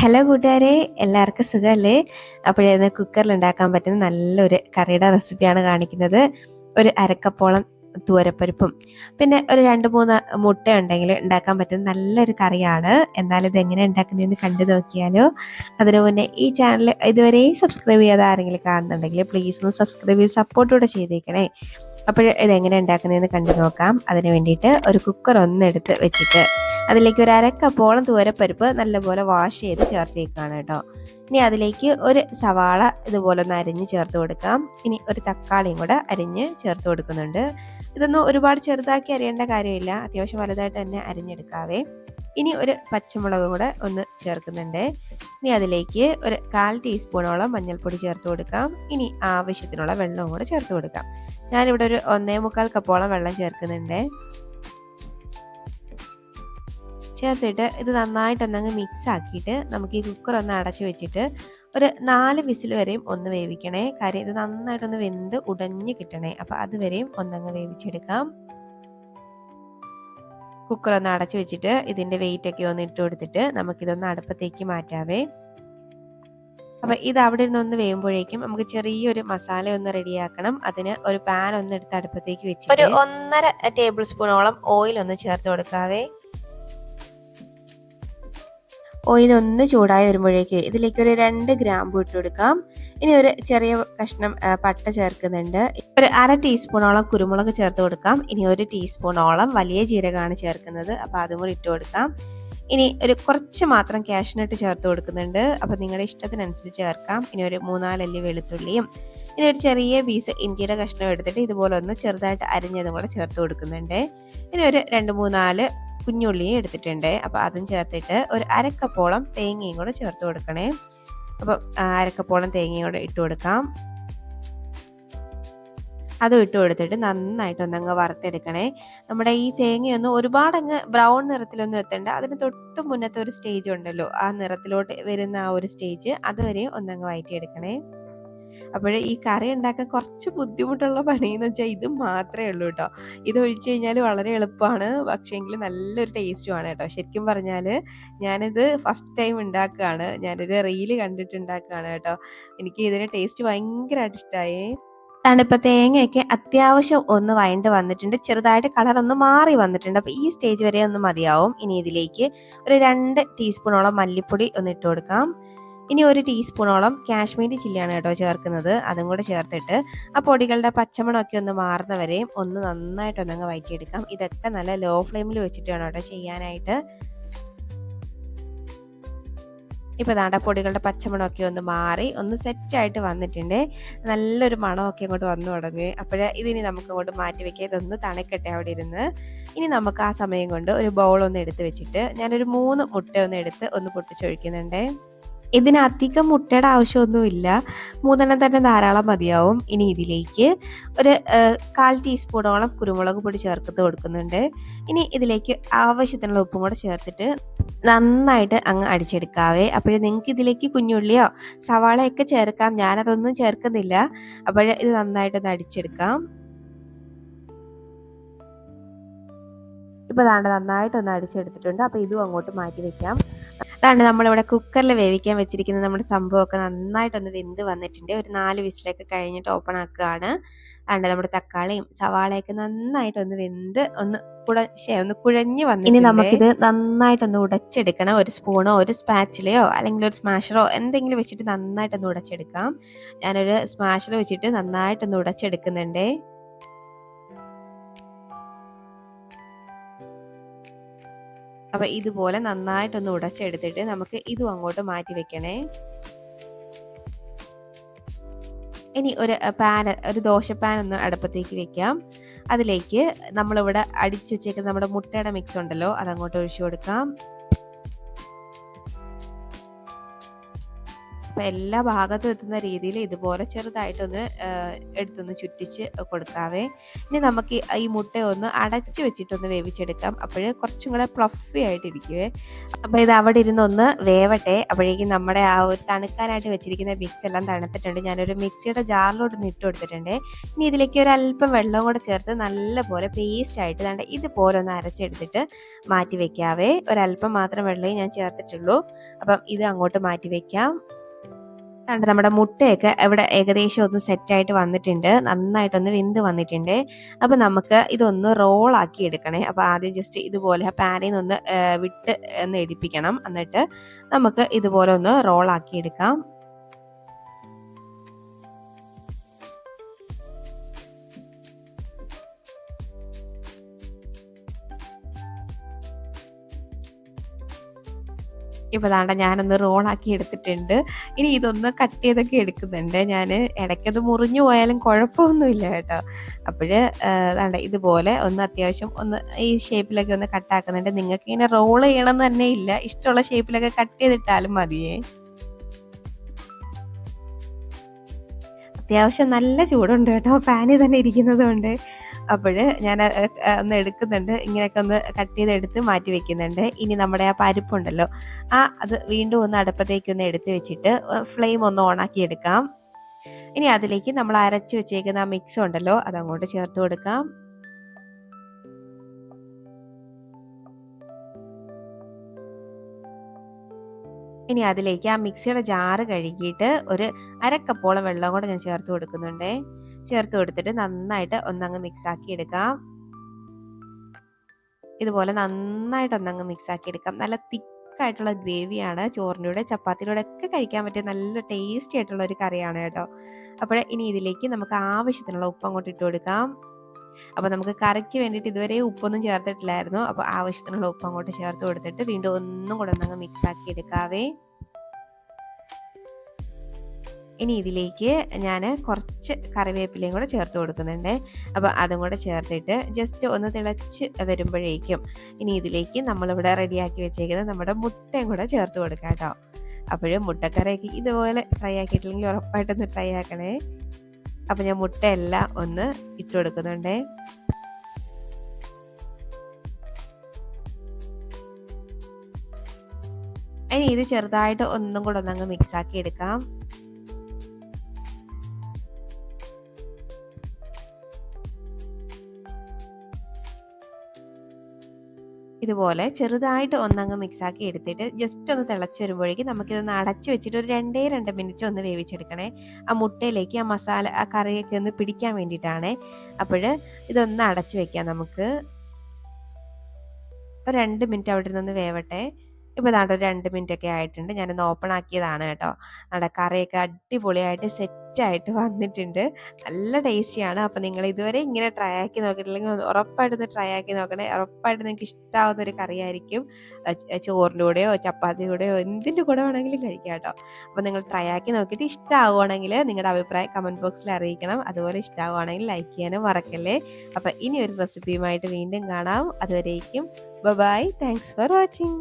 Hello കൂട്ടുകാരെ എല്ലാവർക്കും സുഖമല്ലേ അപ്പോഴേ കുക്കറിൽ ഉണ്ടാക്കാൻ പറ്റുന്ന നല്ലൊരു കറിയുടെ റെസിപ്പിയാണ് കാണിക്കുന്നത്. ഒരു അരക്കപ്പോളം തൂരപ്പരിപ്പും പിന്നെ ഒരു രണ്ട് മൂന്ന് മുട്ട ഉണ്ടെങ്കിൽ ഉണ്ടാക്കാൻ പറ്റുന്ന നല്ലൊരു കറിയാണ്. എന്നാൽ ഇത് എങ്ങനെ ഉണ്ടാക്കുന്നതെന്ന് കണ്ടു നോക്കിയാലോ. അതിനു മുന്നേ ഈ ചാനൽ ഇതുവരെ സബ്സ്ക്രൈബ് ചെയ്യാതെ ആരെങ്കിലും കാണുന്നുണ്ടെങ്കിൽ പ്ലീസ് ഒന്ന് സബ്സ്ക്രൈബ് ചെയ്ത് സപ്പോർട്ടോടെ ചെയ്തേക്കണേ. അപ്പോൾ ഇതെങ്ങനെ ഉണ്ടാക്കുന്നതെന്ന് കണ്ടു നോക്കാം. അതിന് വേണ്ടിയിട്ട് ഒരു കുക്കർ ഒന്ന് ഒന്നെടുത്ത് വെച്ചിട്ട് അതിലേക്ക് ഒരു അരക്കപ്പോളം തൂരപ്പരിപ്പ് നല്ലപോലെ വാഷ് ചെയ്ത് ചേർത്തേക്കാണ് കേട്ടോ. ഇനി അതിലേക്ക് ഒരു സവാള ഇതുപോലെ ഒന്ന് അരിഞ്ഞ് ചേർത്ത് കൊടുക്കാം. ഇനി ഒരു തക്കാളിയും കൂടെ അരിഞ്ഞ് ചേർത്ത് കൊടുക്കുന്നുണ്ട്. ഇതൊന്നും ഒരുപാട് ചെറുതാക്കി അരിയേണ്ട കാര്യമില്ല. അത്യാവശ്യം വലുതായിട്ട് തന്നെ അരിഞ്ഞെടുക്കാവേ. ഇനി ഒരു പച്ചമുളക് കൂടെ ഒന്ന് ചേർക്കുന്നുണ്ട്. ഇനി അതിലേക്ക് ഒരു കാൽ ടീസ്പൂണോളം മഞ്ഞൾപ്പൊടി ചേർത്ത് കൊടുക്കാം. ഇനി ആവശ്യത്തിനുള്ള വെള്ളവും കൂടെ ചേർത്ത് കൊടുക്കാം. ഞാനിവിടെ ഒരു ഒന്നേ മുക്കാൽ കപ്പോളം വെള്ളം ചേർക്കുന്നുണ്ട്. ചേർത്തിട്ട് ഇത് നന്നായിട്ടൊന്നങ്ങ് മിക്സ് ആക്കിയിട്ട് നമുക്ക് ഈ കുക്കർ ഒന്ന് അടച്ചു വെച്ചിട്ട് ഒരു നാല് വിസിൽ വരെയും ഒന്ന് വേവിക്കണേ. കാര്യം ഇത് നന്നായിട്ടൊന്ന് വെന്ത് ഉടഞ്ഞു കിട്ടണേ. അപ്പോൾ അതുവരെയും ഒന്നങ്ങ് വേവിച്ചെടുക്കാം. കുക്കർ ഒന്ന് അടച്ചു വെച്ചിട്ട് ഇതിന്റെ വെയിറ്റ് ഒക്കെ ഒന്ന് ഇട്ട് കൊടുത്തിട്ട് നമുക്കിതൊന്ന് അടുപ്പത്തേക്ക് മാറ്റാവേ. അപ്പോൾ ഇത് അവിടെ നിന്ന് ഒന്ന് വേകുമ്പോഴേക്കും നമുക്ക് ചെറിയൊരു മസാല ഒന്ന് റെഡിയാക്കണം. അതിന് ഒരു പാൻ ഒന്ന് എടുത്ത് അടുപ്പത്തേക്ക് വെച്ച് ഒരു ഒന്നര ടേബിൾ സ്പൂണോളം ഓയിൽ ഒന്ന് ചേർത്ത് കൊടുക്കാവേ. ഓയിൽ ഒന്ന് ചൂടായി വരുമ്പോഴേക്ക് ഇതിലേക്ക് ഒരു രണ്ട് ഗ്രാമ്പു ഇട്ട് കൊടുക്കാം. ഇനി ഒരു ചെറിയ കഷ്ണം പട്ട ചേർക്കുന്നുണ്ട്. ഒരു അര ടീസ്പൂണോളം കുരുമുളക് ചേർത്ത് കൊടുക്കാം. ഇനി ഒരു ടീസ്പൂണോളം വലിയ ജീരകമാണ് ചേർക്കുന്നത്. അപ്പോൾ അതും കൂടി ഇട്ട് കൊടുക്കാം. ഇനി ഒരു കുറച്ച് മാത്രം കാഷ്നട്ട് ചേർത്ത് കൊടുക്കുന്നുണ്ട്. അപ്പോൾ നിങ്ങളുടെ ഇഷ്ടത്തിനനുസരിച്ച് ചേർക്കാം. ഇനി ഒരു മൂന്നാലല്ലി വെളുത്തുള്ളിയും ഇനി ഒരു ചെറിയ പീസ് ഇഞ്ചിയുടെ കഷ്ണം എടുത്തിട്ട് ഇതുപോലെ ഒന്ന് ചെറുതായിട്ട് അരിഞ്ഞതും കൂടെ ചേർത്ത് കൊടുക്കുന്നുണ്ട്. ഇനി ഒരു രണ്ട് മൂന്നാൽ കുഞ്ഞുള്ളിയും എടുത്തിട്ടുണ്ട്. അപ്പോൾ അതും ചേർത്തിട്ട് ഒരു അരക്കപ്പോളം തേങ്ങയും കൂടെ ചേർത്ത് കൊടുക്കണേ. അപ്പോൾ അരക്കപ്പോളം തേങ്ങയും കൂടെ ഇട്ട് കൊടുക്കാം. അതും ഇട്ട് കൊടുത്തിട്ട് നന്നായിട്ട് ഒന്നങ്ങ് വറുത്തെടുക്കണേ. നമ്മുടെ ഈ തേങ്ങയൊന്നും ഒരുപാട് അങ്ങ് ബ്രൗൺ നിറത്തിലൊന്നും എത്തണ്ട. അതിന് തൊട്ട് മുന്നത്തെ ഒരു സ്റ്റേജ് ഉണ്ടല്ലോ. ആ നിറത്തിലോട്ട് വരുന്ന ആ ഒരു സ്റ്റേജ് അതുവരെ ഒന്നങ്ങ് വയറ്റിയെടുക്കണേ. അപ്പോൾ ഈ കറി ഉണ്ടാക്കാൻ കുറച്ച് ബുദ്ധിമുട്ടുള്ള പണിയെന്ന് വെച്ചാൽ ഇത് മാത്രമേ ഉള്ളൂ കേട്ടോ ഇത് ഒഴിച്ചു കഴിഞ്ഞാൽ വളരെ എളുപ്പമാണ് പക്ഷേ പക്ഷേങ്കിൽ നല്ലൊരു ടേസ്റ്റുമാണ് കേട്ടോ ശരിക്കും പറഞ്ഞാൽ ഞാനിത് ഫസ്റ്റ് ടൈം ഉണ്ടാക്കുകയാണ് ഞാനൊരു റീൽ കണ്ടിട്ട് ഉണ്ടാക്കുകയാണ് കേട്ടോ എനിക്ക് ഇതിന് ടേസ്റ്റ് ഭയങ്കരമായിട്ട് ഇഷ്ടമായി തണുപ്പ് തേങ്ങയൊക്കെ അത്യാവശ്യം ഒന്ന് വയണ്ട് വന്നിട്ടുണ്ട്. ചെറുതായിട്ട് കളർ ഒന്ന് മാറി വന്നിട്ടുണ്ട്. അപ്പോൾ ഈ സ്റ്റേജ് വരെ ഒന്ന് മതിയാവും. ഇനി ഇതിലേക്ക് ഒരു രണ്ട് ടീസ്പൂണോളം മല്ലിപ്പൊടി ഒന്ന് ഇട്ട് കൊടുക്കാം. ഇനി ഒരു ടീസ്പൂണോളം കാശ്മീരി ചില്ലിയാണ് കേട്ടോ ചേർക്കുന്നത്. അതും കൂടെ ചേർത്തിട്ട് ആ പൊടികളുടെ പച്ചമണമൊക്കെ ഒന്ന് മാറുന്നവരെയും ഒന്ന് നന്നായിട്ട് ഒന്നങ്ങ് വഴറ്റിയെടുക്കാം ഇതൊക്കെ നല്ല ലോ ഫ്ലെയിമിൽ വെച്ചിട്ട് വേണം കേട്ടോ ചെയ്യാനായിട്ട്. ഇപ്പോൾ ദാണ്ട പൊടികളുടെ പച്ചമണമൊക്കെ ഒന്ന് മാറി ഒന്ന് സെറ്റായിട്ട് വന്നിട്ടുണ്ട്. നല്ലൊരു മണമൊക്കെ ഇങ്ങോട്ട് വന്നു തുടങ്ങി. അപ്പോഴേ ഇതിനി നമുക്ക് അങ്ങോട്ട് മാറ്റി വെക്കുക ഇതൊന്ന് തണക്കട്ടെ അവിടെ ഇരുന്ന്. ഇനി നമുക്ക് ആ സമയം കൊണ്ട് ഒരു ബൗൾ ഒന്ന് എടുത്ത് വെച്ചിട്ട് ഞാനൊരു മൂന്ന് മുട്ട ഒന്ന് എടുത്ത് ഒന്ന് പൊട്ടിച്ചൊഴിക്കുന്നുണ്ട്. ഇതിന് അധികം മുട്ടയുടെ ആവശ്യമൊന്നുമില്ല. മൂന്നെണ്ണം തന്നെ ധാരാളം മതിയാവും. ഇനി ഇതിലേക്ക് ഒരു കാൽ ടീസ്പൂണോളം കുരുമുളക് പൊടി ചേർത്ത് കൊടുക്കുന്നുണ്ട്. ഇനി ഇതിലേക്ക് ആവശ്യത്തിനുള്ള ഉപ്പും കൂടെ ചേർത്തിട്ട് നന്നായിട്ട് അങ്ങ് അടിച്ചെടുക്കാവേ. അപ്പോഴേ നിങ്ങൾക്ക് ഇതിലേക്ക് കുഞ്ഞുള്ളിയോ സവാളയൊക്കെ ചേർക്കാം. ഞാനതൊന്നും ചേർക്കുന്നില്ല. അപ്പോഴേ ഇത് നന്നായിട്ടൊന്ന് അടിച്ചെടുക്കാം. ഇപ്പോൾ അതാണ്ട് നന്നായിട്ടൊന്ന് അടിച്ചെടുത്തിട്ടുണ്ട്. അപ്പോൾ ഇതും അങ്ങോട്ട് മാറ്റി വെക്കാം. അതാണ് നമ്മളിവിടെ കുക്കറിൽ വേവിക്കാൻ വെച്ചിരിക്കുന്ന നമ്മുടെ സംഭവമൊക്കെ നന്നായിട്ടൊന്ന് വെന്ത് വന്നിട്ടുണ്ട്. ഒരു നാല് വിസിലൊക്കെ കഴിഞ്ഞിട്ട് ഓപ്പൺ ആക്കുകയാണ്. അതുകൊണ്ട് നമ്മുടെ തക്കാളിയും സവാളയൊക്കെ നന്നായിട്ടൊന്ന് വെന്ത് ഒന്ന് കുട ഒന്ന് കുഴഞ്ഞ് വന്നു ഇനി നമുക്കിത് നന്നായിട്ടൊന്ന് ഉടച്ചെടുക്കണം. ഒരു സ്പൂണോ ഒരു സ്പാച്ചിലയോ അല്ലെങ്കിൽ ഒരു സ്മാഷറോ എന്തെങ്കിലും വെച്ചിട്ട് നന്നായിട്ടൊന്ന് ഉടച്ചെടുക്കാം. ഞാനൊരു സ്മാഷർ വെച്ചിട്ട് നന്നായിട്ടൊന്ന് ഉടച്ചെടുക്കുന്നുണ്ട്. അപ്പോൾ ഇതുപോലെ നന്നായിട്ടൊന്ന് ഉടച്ചെടുത്തിട്ട് നമുക്ക് ഇതും അങ്ങോട്ട് മാറ്റി വെക്കണേ. ഇനി ഒരു പാൻ ഒരു ദോശ പാൻ ഒന്ന് അടുപ്പത്തേക്ക് വെക്കാം. അതിലേക്ക് നമ്മളിവിടെ അടിച്ചു വെച്ചേക്കുന്ന നമ്മുടെ മുട്ടയുടെ മിക്സ് ഉണ്ടല്ലോ അതങ്ങോട്ട് ഒഴിച്ചു കൊടുക്കാം. അപ്പോൾ എല്ലാ ഭാഗത്തും എത്തുന്ന രീതിയിൽ ഇതുപോലെ ചെറുതായിട്ടൊന്ന് എടുത്തൊന്ന് ചുറ്റിച്ച് കൊടുക്കാവേ. ഇനി നമുക്ക് ഈ മുട്ട ഒന്ന് അടച്ച് വെച്ചിട്ടൊന്ന് വേവിച്ചെടുക്കാം. അപ്പോൾ കുറച്ചും കൂടെ പ്ലഫി ആയിട്ടിരിക്കുവേ അപ്പോൾ ഇത് അവിടെ ഇരുന്നൊന്ന് വേവട്ടെ. അപ്പോഴേക്കും നമ്മുടെ ആ ഒരു തണുക്കാനായിട്ട് വെച്ചിരിക്കുന്ന മിക്സ് എല്ലാം തണുത്തിട്ടുണ്ട്. ഞാനൊരു മിക്സിയുടെ ജാറിലോട്ട് ഇട്ട് കൊടുത്തിട്ടുണ്ട്. ഇനി ഇതിലേക്ക് ഒരു അല്പം വെള്ളം കൂടെ ചേർത്ത് നല്ലപോലെ പേസ്റ്റ് ആയിട്ട് ദാണ്ട് ഇതുപോലെ ഒന്ന് അരച്ചെടുത്തിട്ട് മാറ്റി വെക്കാവേ. ഒരല്പം മാത്രം വെള്ളമേ ഞാൻ ചേർത്തിട്ടുള്ളൂ. അപ്പം ഇത് അങ്ങോട്ട് മാറ്റി വെക്കാം. കണ്ട് നമ്മുടെ മുട്ടയൊക്കെ ഇവിടെ ഏകദേശം ഒന്ന് സെറ്റായിട്ട് വന്നിട്ടുണ്ട്. നന്നായിട്ടൊന്ന് വെന്ത് വന്നിട്ടുണ്ട്. അപ്പോൾ നമുക്ക് ഇതൊന്ന് റോളാക്കി എടുക്കണേ. അപ്പോൾ ആദ്യം ജസ്റ്റ് ഇതുപോലെ പാനിൽ നിന്ന് വിട്ട് ഒന്ന് എടുപ്പിക്കണം. എന്നിട്ട് നമുക്ക് ഇതുപോലെ ഒന്ന് റോളാക്കി എടുക്കാം. ഇപ്പോൾ താണ്ട ഞാനൊന്ന് റോളാക്കി എടുത്തിട്ടുണ്ട്. ഇനി ഇതൊന്ന് കട്ട് ചെയ്തൊക്കെ എടുക്കുന്നുണ്ട്. ഞാൻ ഇടയ്ക്കത് മുറിഞ്ഞു പോയാലും കുഴപ്പമൊന്നുമില്ല കേട്ടോ. അപ്പോൾ താണ്ട ഇതുപോലെ ഒന്ന് അത്യാവശ്യം ഒന്ന് ഈ ഷേപ്പിലൊക്കെ ഒന്ന് കട്ടാക്കുന്നുണ്ട് നിങ്ങൾക്ക് ഇങ്ങനെ റോൾ ചെയ്യണം എന്ന് തന്നെ ഇല്ല. ഇഷ്ടമുള്ള ഷേപ്പിലൊക്കെ കട്ട് ചെയ്തിട്ടാലും മതിയേ. അത്യാവശ്യം നല്ല ചൂടുണ്ട് കേട്ടോ. ഫാനിൽ തന്നെ ഇരിക്കുന്നത് കൊണ്ട് അപ്പോൾ ഞാൻ ഒന്ന് എടുക്കുന്നുണ്ട്. ഇങ്ങനെയൊക്കെ ഒന്ന് കട്ട് ചെയ്തെടുത്ത് മാറ്റി വെക്കുന്നുണ്ട്. ഇനി നമ്മുടെ ആ പരിപ്പുണ്ടല്ലോ ആ അത് വീണ്ടും ഒന്ന് അടുപ്പത്തേക്ക് ഒന്ന് എടുത്ത് വെച്ചിട്ട് ഫ്ലെയിം ഒന്ന് ഓണാക്കി എടുക്കാം. ഇനി അതിലേക്ക് നമ്മൾ അരച്ച് വെച്ചേക്കുന്ന ആ മിക്സ് ഉണ്ടല്ലോ അതങ്ങോട്ട് ചേർത്ത് കൊടുക്കാം. ഇനി അതിലേക്ക് ആ മിക്സിയുടെ ജാറ് കഴുകിയിട്ട് ഒരു അരക്കപ്പോളം വെള്ളം കൂടെ ഞാൻ ചേർത്ത് കൊടുക്കുന്നുണ്ടേ. ചേർത്ത് കൊടുത്തിട്ട് നന്നായിട്ട് ഒന്നങ്ങ് മിക്സ് ആക്കി എടുക്കാം. ഇതുപോലെ നന്നായിട്ട് ഒന്നങ്ങ് മിക്സ് ആക്കി എടുക്കാം. നല്ല തിക്കായിട്ടുള്ള ഗ്രേവിയാണ് ചോറിന്റെ ചപ്പാത്തിയുടെ ഒക്കെ കഴിക്കാൻ പറ്റിയ നല്ല ടേസ്റ്റി ആയിട്ടുള്ള ഒരു കറിയാണ് കേട്ടോ. അപ്പോൾ ഇനി ഇതിലേക്ക് നമുക്ക് ആവശ്യത്തിനുള്ള ഉപ്പ് അങ്ങോട്ട് ഇട്ട് കൊടുക്കാം. അപ്പോൾ നമുക്ക് കറിക്ക് വേണ്ടിയിട്ട് ഇതുവരെ ഉപ്പൊന്നും ചേർത്തിട്ടില്ലായിരുന്നു. അപ്പോൾ ആവശ്യത്തിനുള്ള ഉപ്പ് അങ്ങോട്ട് ചേർത്ത് കൊടുത്തിട്ട് വീണ്ടും ഒന്നും കൂടെ ഒന്നങ്ങ് മിക്സ് ആക്കി എടുക്കാവേ. ഇനി ഇതിലേക്ക് ഞാൻ കുറച്ച് കറിവേപ്പിലയും കൂടെ ചേർത്ത് കൊടുക്കുന്നുണ്ട്. അപ്പോൾ അതും കൂടെ ചേർത്തിട്ട് ജസ്റ്റ് ഒന്ന് തിളച്ച് വരുമ്പോഴേക്കും ഇനി ഇതിലേക്ക് നമ്മളിവിടെ റെഡിയാക്കി വെച്ചേക്കുന്നത് നമ്മുടെ മുട്ടയും കൂടെ ചേർത്ത് കൊടുക്കാം കേട്ടോ. അപ്പോഴും മുട്ടക്കറിയൊക്കെ ഇതുപോലെ ഫ്രൈ ആക്കിയിട്ടില്ലെങ്കിൽ ഉറപ്പായിട്ടൊന്ന് ഫ്രൈ ആക്കണേ. അപ്പോൾ ഞാൻ മുട്ടയെല്ലാം ഒന്ന് ഇട്ട് കൊടുക്കുന്നുണ്ട്. ഇനി ഇത് ചെറുതായിട്ട് ഒന്നും കൂടെ ഒന്നങ്ങ് മിക്സ് ആക്കി എടുക്കാം. ഇതുപോലെ ചെറുതായിട്ട് ഒന്നങ്ങ് മിക്സാക്കി എടുത്തിട്ട് ജസ്റ്റ് ഒന്ന് തിളച്ച് വരുമ്പോഴേക്കും നമുക്കിതൊന്ന് അടച്ച് വെച്ചിട്ട് ഒരു രണ്ടേ രണ്ട് മിനിറ്റ് ഒന്ന് വേവിച്ചെടുക്കണേ. ആ മുട്ടയിലേക്ക് ആ മസാല ആ കറിയൊക്കെ ഒന്ന് പിടിക്കാൻ വേണ്ടിയിട്ടാണ്. അപ്പോൾ ഇതൊന്ന് അടച്ച് വെക്കാം നമുക്ക്. ഒരു രണ്ട് മിനിറ്റ് അവിടെ നിന്ന് വേവട്ടെ. ഇപ്പോൾ ഇതാണ്ട് ഒരു രണ്ട് മിനിറ്റ് ഒക്കെ ആയിട്ടുണ്ട്. ഞാനൊന്ന് ഓപ്പൺ ആക്കിയതാണ് കേട്ടോ. നമ്മുടെ കറിയൊക്കെ അടിപൊളിയായിട്ട് സെറ്റായിട്ട് വന്നിട്ടുണ്ട്. നല്ല ടേസ്റ്റിയാണ്. അപ്പോൾ നിങ്ങൾ ഇതുവരെ ഇങ്ങനെ ട്രൈ ആക്കി നോക്കിയിട്ടില്ലെങ്കിൽ ഉറപ്പായിട്ടൊന്ന് ട്രൈ ആക്കി നോക്കണേ. ഉറപ്പായിട്ട് നിങ്ങൾക്ക് ഇഷ്ടമാവുന്ന ഒരു കറിയായിരിക്കും. ചോറിന്റെ കൂടെയോ ചപ്പാത്തിയുടെ കൂടെയോ എന്തിന്റെ കൂടെ വേണമെങ്കിലും കഴിക്കാം കേട്ടോ. അപ്പോൾ നിങ്ങൾ ട്രൈ ആക്കി നോക്കിയിട്ട് ഇഷ്ടമാവുകയാണെങ്കിൽ നിങ്ങളുടെ അഭിപ്രായം കമന്റ് ബോക്സിൽ അറിയിക്കണം. അതുപോലെ ഇഷ്ടമാവുകയാണെങ്കിൽ ലൈക്ക് ചെയ്യാനും മറക്കല്ലേ. അപ്പോൾ ഇനി ഒരു റെസിപ്പിയുമായിട്ട് വീണ്ടും കാണാം. അതുവരേക്കും ബൈ താങ്ക്സ് ഫോർ വാച്ചിങ്